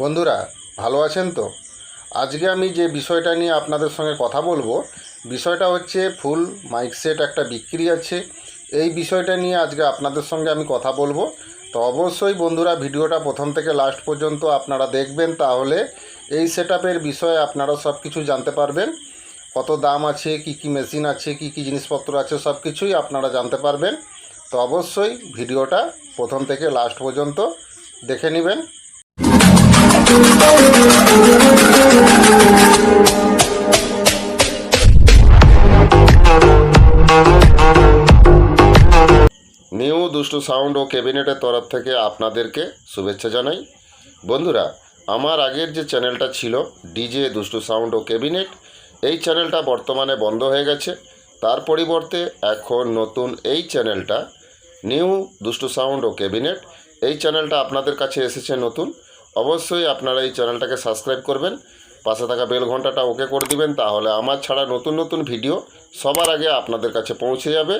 বন্ধুরা, ভালো আছেন তো? আজকে আমি যে বিষয়টা নিয়ে আপনাদের সঙ্গে কথা বলব, বিষয়টা হচ্ছে ফুল মাইক সেট একটা বিক্রি আছে। এই বিষয়টা নিয়ে আজকে আপনাদের সঙ্গে আমি কথা বলব। তো অবশ্যই বন্ধুরা, ভিডিওটা প্রথম থেকে লাস্ট পর্যন্ত আপনারা দেখবেন, তাহলে এই সেট বিষয়ে আপনারা সব কিছু জানতে পারবেন। কত দাম আছে, কি কি মেশিন আছে, কি কি জিনিসপত্র আছে সব কিছুই আপনারা জানতে পারবেন। তো অবশ্যই ভিডিওটা প্রথম থেকে লাস্ট পর্যন্ত দেখে নেবেন। নিউ দুষ্টু সাউন্ড ও ক্যাবিনেটের তরফ থেকে আপনাদেরকে শুভেচ্ছা জানাই। বন্ধুরা, আমার আগের যে চ্যানেলটা ছিল, ডিজে দুষ্টু সাউন্ড ও ক্যাবিনেট, এই চ্যানেলটা বর্তমানে বন্ধ হয়ে গেছে। তার পরিবর্তে এখন নতুন এই চ্যানেলটা, নিউ দুষ্টু সাউন্ড ও ক্যাবিনেট, এই চ্যানেলটা আপনাদের কাছে এসেছে নতুন। অবশ্যই আপনারা এই চ্যানেলটাকে সাবস্ক্রাইব করবেন, পাশে থাকা বেল ঘন্টাটা ওকে করে দিবেন, তাহলে আমার ছাড়া নতুন নতুন ভিডিও সবার আগে আপনাদের কাছে পৌঁছে যাবে।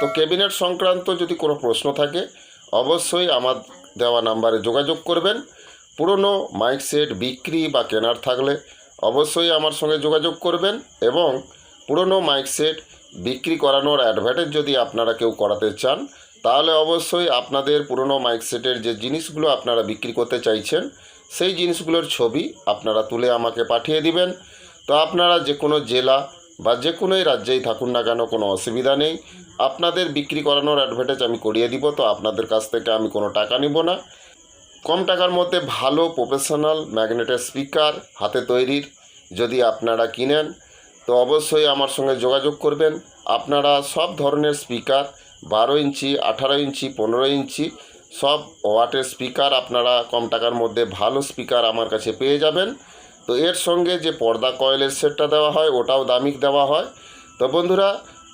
তো ক্যাবিনেট সংক্রান্ত যদি কোনো প্রশ্ন থাকে, অবশ্যই আমার দেওয়া নাম্বারে যোগাযোগ করবেন। পুরনো মাইক সেট, বিক্রি বা কেনার থাকলে অবশ্যই আমার সঙ্গে যোগাযোগ করবেন এবং পুরনো মাইক সেট বিক্রি করানোর অ্যাডভার্টাইজ যদি আপনারা কেউ করাতে চান তাহলে অবশ্যই আপনাদের পুরনো মাইক সেটের যে জিনিসগুলো আপনারা বিক্রি করতে চাইছেন, সেই জিনিসগুলোর ছবি আপনারা তুলে আমাকে পাঠিয়ে দিবেন। তো আপনারা যে কোনো জেলা বা যে কোনোই রাজ্যেই থাকুন না কেন, কোনো অসুবিধা নেই। আপনাদের বিক্রি করানোর অ্যাডভার্টাইজ আমি করিয়ে দিব, তো আপনাদের কাছ থেকে আমি কোনো টাকা নিব না। কম টাকার মধ্যে ভালো প্রফেশনাল ম্যাগনেটের স্পিকার হাতে তৈরির যদি আপনারা কিনেন, তো অবশ্যই আমার সঙ্গে যোগাযোগ করবেন। আপনারা সব ধরনের স্পিকার বারো ইঞ্চি, আঠারো ইঞ্চি, পনেরো ইঞ্চি, সব ওয়াটের স্পিকার আপনারা কম টাকার মধ্যে ভালো স্পিকার আমার কাছে পেয়ে যাবেন। তো এর সঙ্গে যে পর্দা কয়েলের সেটটা দেওয়া হয়, ওটাও দামিক দেওয়া হয়। তো বন্ধুরা,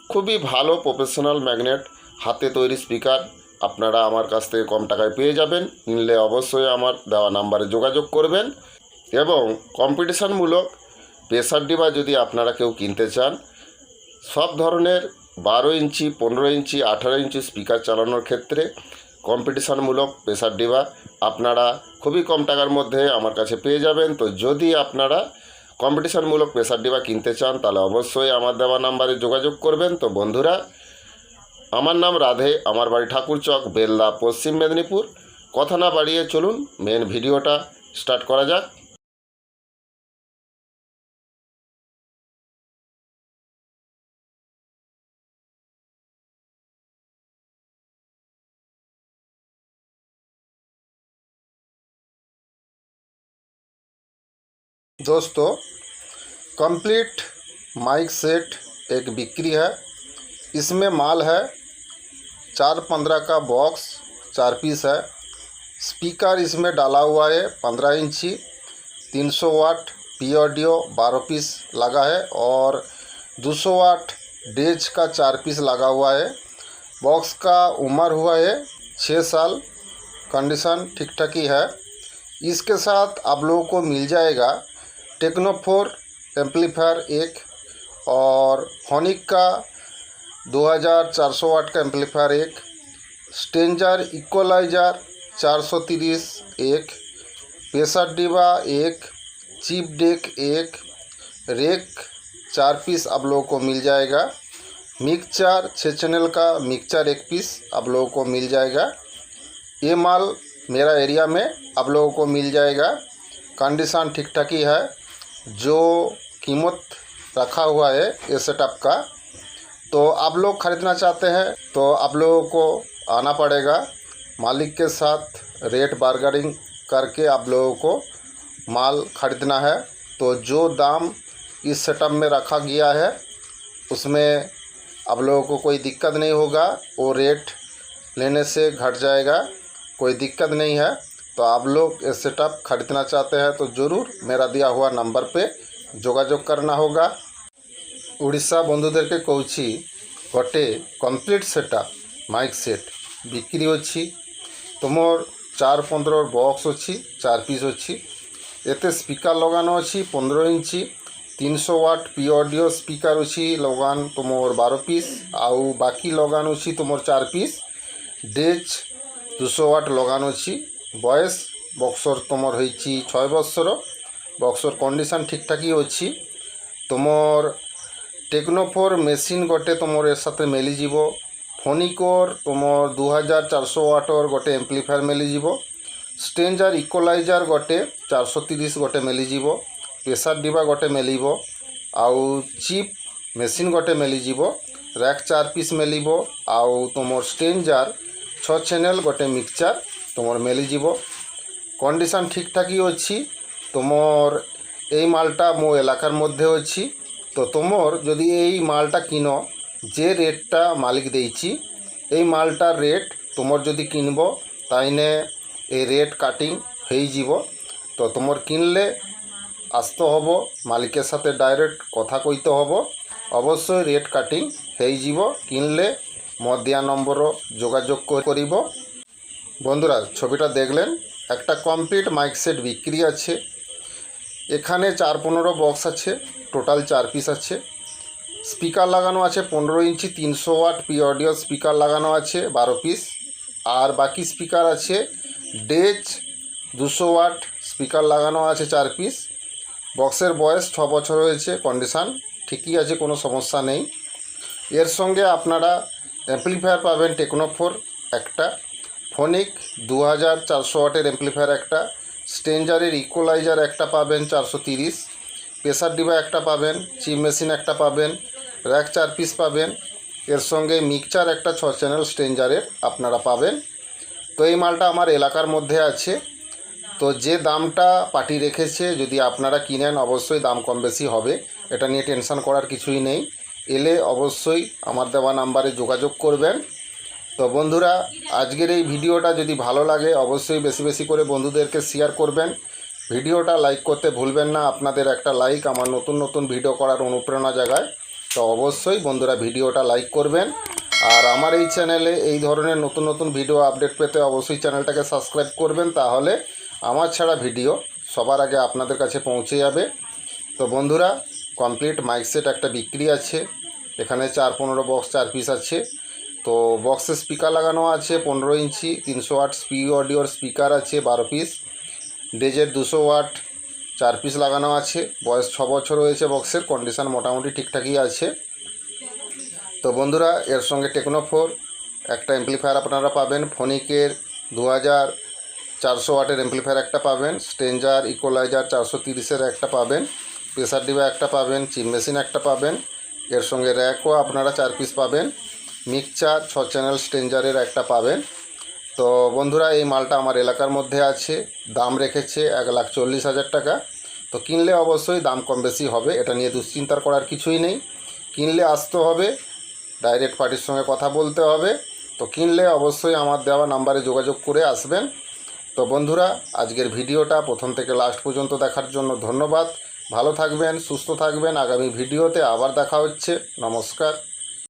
খুবই ভালো প্রফেশনাল ম্যাগনেট হাতে তৈরি স্পিকার আপনারা আমার কাছ থেকে কম টাকায় পেয়ে যাবেন। নিলে অবশ্যই আমার দেওয়া নাম্বারে যোগাযোগ করবেন এবং কম্পিটিশানমূলক প্রেসার ডিবা যদি আপনারা কেউ কিনতে চান, সব ধরনের বারো ইঞ্চি, পনেরো ইঞ্চি, আঠারো ইঞ্চি স্পিকার চালানোর ক্ষেত্রে কম্পিটিশানমূলক প্রেসার ডিবা আপনারা খুবই কম টাকার মধ্যে আমার কাছে পেয়ে যাবেন। তো যদি আপনারা কম্পিটিশানমূলক প্রেসার ডিবা কিনতে চান, তাহলে অবশ্যই আমার দেওয়া নাম্বারে যোগাযোগ করবেন। তো বন্ধুরা, আমার নাম রাধে, আমার বাড়ি ঠাকুরচক বেলদা পশ্চিম মেদিনীপুর। কথা না বাড়িয়ে চলুন মেন ভিডিওটা স্টার্ট করা যাক। दोस्तों कंप्लीट माइक सेट एक बिक्री है। इसमें माल है, चार पंद्रह का बॉक्स चार पीस है। स्पीकर इसमें डाला हुआ है पंद्रह इंची, तीन सौ वाट पी ऑडियो बारह पीस लगा है और दो सौ वाट डेज़ का चार पीस लगा हुआ है। बॉक्स का उम्र हुआ है छः साल कंडीशन ठीक ठाक ही है। इसके साथ आप लोगों को मिल जाएगा टेक्नोफोर एम्पलीफायर एक और फोनिक का 2400 वाट का एम्पलीफायर एक, स्टेंजर इक्वलाइजर 430 एक प्रेशर डिबा एक, चिप डेक एक, रेक चार पीस आप लोगों को मिल जाएगा। मिक्सचर छः चैनल का मिक्सचर एक पीस आप लोगों को मिल जाएगा। ये माल मेरा एरिया में आप लोगों को मिल जाएगा। कंडीशन ठीक ठाक ही है। जो कीमत रखा हुआ है ये सेटअप का तो आप लोग ख़रीदना चाहते हैं तो आप लोगों को आना पड़ेगा। मालिक के साथ रेट बार्गेनिंग करके आप लोगों को माल ख़रीदना है। तो जो दाम इस सेटअप में रखा गया है, उसमें आप लोगों को कोई दिक्कत नहीं होगा वो रेट लेने से घट जाएगा, कोई दिक्कत नहीं है। तो आप लोग ये सेटअप ख़रीदना चाहते हैं तो ज़रूर मेरा दिया हुआ नंबर पे যোগাযোগ করনা হোগা উড়িষ্যা বন্ধুদেরকে কৌছি গোটে কমপ্লিট সেটআপ মাইক সেট বিক্রি অছি তোমার চার পনেরো বক্স অছি চার পিস অছি এতে স্পিকার লগানো অছি পনেরো ইঞ্চি তিনশো ওয়াট পি অডিও স্পিকার অছি লগান তোমার বারো পিস আউ বাকি লগান অছি তোমার চার পিস ডেজ দুশো ওয়াট লগান অছি ବୟସ ବକ୍ସର ତୁମର ହେଇଛି ଛଅ ବର୍ଷର ବକ୍ସର କଣ୍ଡିସନ୍ ଠିକ୍ଠାକ୍ ଅଛି ତୁମର ଟେକ୍ନୋଫୋର୍ ମେସିନ୍ ଗୋଟେ ତୁମର ଏ ସାଥିରେ ମିଳିଯିବ ଫୋନିକୋର୍ ତୁମର ଦୁଇ ହଜାର ଚାରିଶହ ୱାଟ୍ର ଗୋଟେ ଏମ୍ପ୍ଲିଫାୟର୍ ମିଳିଯିବ ଷ୍ଟେଞ୍ଜର୍ ଇକୋଲାଇଜର୍ ଗୋଟେ ଚାରିଶହ ତିରିଶ ଗୋଟେ ମିଳିଯିବ ପ୍ରେସର୍ ଡିବା ଗୋଟେ ମିଳିବ ଆଉ ଚିପ୍ ମେସିନ୍ ଗୋଟେ ମିଳିଯିବ ରାକ୍ ଚାରି ପିସ୍ ମିଳିବ ଆଉ ତୁମର ଷ୍ଟେଞ୍ଜର୍ ଛଅ ଚ୍ୟାନେଲ୍ ଗୋଟେ ମିକ୍ସଚର୍ ତୁମର ମିଳିଯିବ କଣ୍ଡିସନ୍ ଠିକ୍ଠାକ୍ ଅଛି ତୁମର এই মালটা ମୋ এলাকার মধ্যে ଅଛି তো তোমার যদি এই মালটা কিন যে রেটটা মালিক দিয়েছি এই মালটার রেট তোমার যদি কিনব তাইনে এই রেট কাটিং হয়ে যাব তো তোমার কিনলে আসতে হব মালিকের সাথে ডাইরেক্ট কথা কইতে হব অবশ্যই রেট কাটিং হয়ে যাব কিনলে মত দিয়া নম্বরও যোগাযোগ করিব বন্ধুরা, ছবিটা দেখলেন? একটা কমপ্লিট মাইক সেট বিক্রি আছে। এখানে চার পনেরো বক্স আছে টোটাল চার পিস আছে। স্পিকার লাগানো আছে পনেরো ইঞ্চি, তিনশো ওয়াট পি অডিও স্পিকার লাগানো আছে বারো পিস আর বাকি স্পিকার আছে ডেজ দুশো ওয়াট স্পিকার লাগানো আছে চার পিস বক্সের বয়স ছ বছর হয়েছে কন্ডিশান ঠিকই আছে, কোনো সমস্যা নেই। এর সঙ্গে আপনারা অ্যাম্পলিফায়ার পাবেন টেকনোফোর একটা। ফোনিক দু হাজার চারশো ওয়াটের অ্যাম্পলিফায়ার একটা স্টেঞ্জারের ইকোলাইজার একটা পাবেন চারশো তিরিশ প্রেসার ডিবা একটা পাবেন চিপ মেশিন একটা পাবেন র্যাক চার পিস পাবেন, এর সঙ্গে মিক্সচার একটা ছ চ্যানেল স্টেঞ্জারের আপনারা পাবেন। তো এই মালটা আমার এলাকার মধ্যে আছে। তো যে দামটা পার্টি রেখেছে, যদি আপনারা কিনেন, অবশ্যই দাম কম বেশি হবে। এটা নিয়ে টেনশন করার কিছুই নেই। এলে অবশ্যই আমার দেওয়া নাম্বারে যোগাযোগ করবেন। তো বন্ধুরা, আজকের এই ভিডিওটা যদি ভালো লাগে, অবশ্যই বেশি বেশি করে বন্ধুদেরকে শেয়ার করবেন। ভিডিওটা লাইক করতে ভুলবেন না, আপনাদের একটা লাইক আমার নতুন নতুন ভিডিও করার অনুপ্রেরণা জাগায়। তো অবশ্যই বন্ধুরা, ভিডিওটা লাইক করবেন। আর আমার এই চ্যানেলে এই ধরনের নতুন নতুন ভিডিও আপডেট পেতে অবশ্যই চ্যানেলটাকে সাবস্ক্রাইব করবেন, তাহলে আমার ছাড়া ভিডিও সবার আগে আপনাদের কাছে পৌঁছে যাবে। তো বন্ধুরা কমপ্লিট মাইক সেট একটা বিক্রি আছে। এখানে চার পনেরো বক্স চার পিস আছে। তো বক্সে স্পিকার লাগানো আছে, পনেরো ইঞ্চি, তিনশো ওয়াট স্পি অডিওর স্পিকার আছে, বারো পিস। ডেজের দুশো ওয়াট, চার পিস লাগানো আছে। বয়স ছ বছর হয়েছে বক্সের, কন্ডিশান মোটামুটি ঠিকঠাকই আছে। তো বন্ধুরা, এর সঙ্গে টেকনোফোর একটা এমপ্লিফায়ার আপনারা পাবেন, ফোনিকের দু হাজার চারশো ওয়াটের এমপ্লিফায়ার একটা পাবেন স্টেঞ্জার ইকোলাইজার চারশো তিরিশের একটা পাবেন প্রেসার ডিবা একটা পাবেন চিপ মেশিন একটা পাবেন। এর সঙ্গে র্যাকও আপনারা চার পিস পাবেন। মিক্সচার, ছ চ্যানেল স্টেঞ্জারের একটা পাবেন। তো বন্ধুরা, এই মালটা আমার এলাকার মধ্যে আছে। দাম রেখেছে এক লাখ চল্লিশ হাজার টাকা। তো কিনলে অবশ্যই দাম কম বেশি হবে, এটা নিয়ে দুশ্চিন্তার করার কিছুই নেই। কিনলে আসতে হবে ডাইরেক্ট পার্টির সঙ্গে কথা বলতে হবে। তো কিনলে অবশ্যই আমার দেওয়া নাম্বারে যোগাযোগ করে আসবেন। তো বন্ধুরা, আজকের ভিডিওটা প্রথম থেকে লাস্ট পর্যন্ত দেখার জন্য ধন্যবাদ। ভালো থাকবেন, সুস্থ থাকবেন। আগামী ভিডিওতে আবার দেখা হচ্ছে। নমস্কার।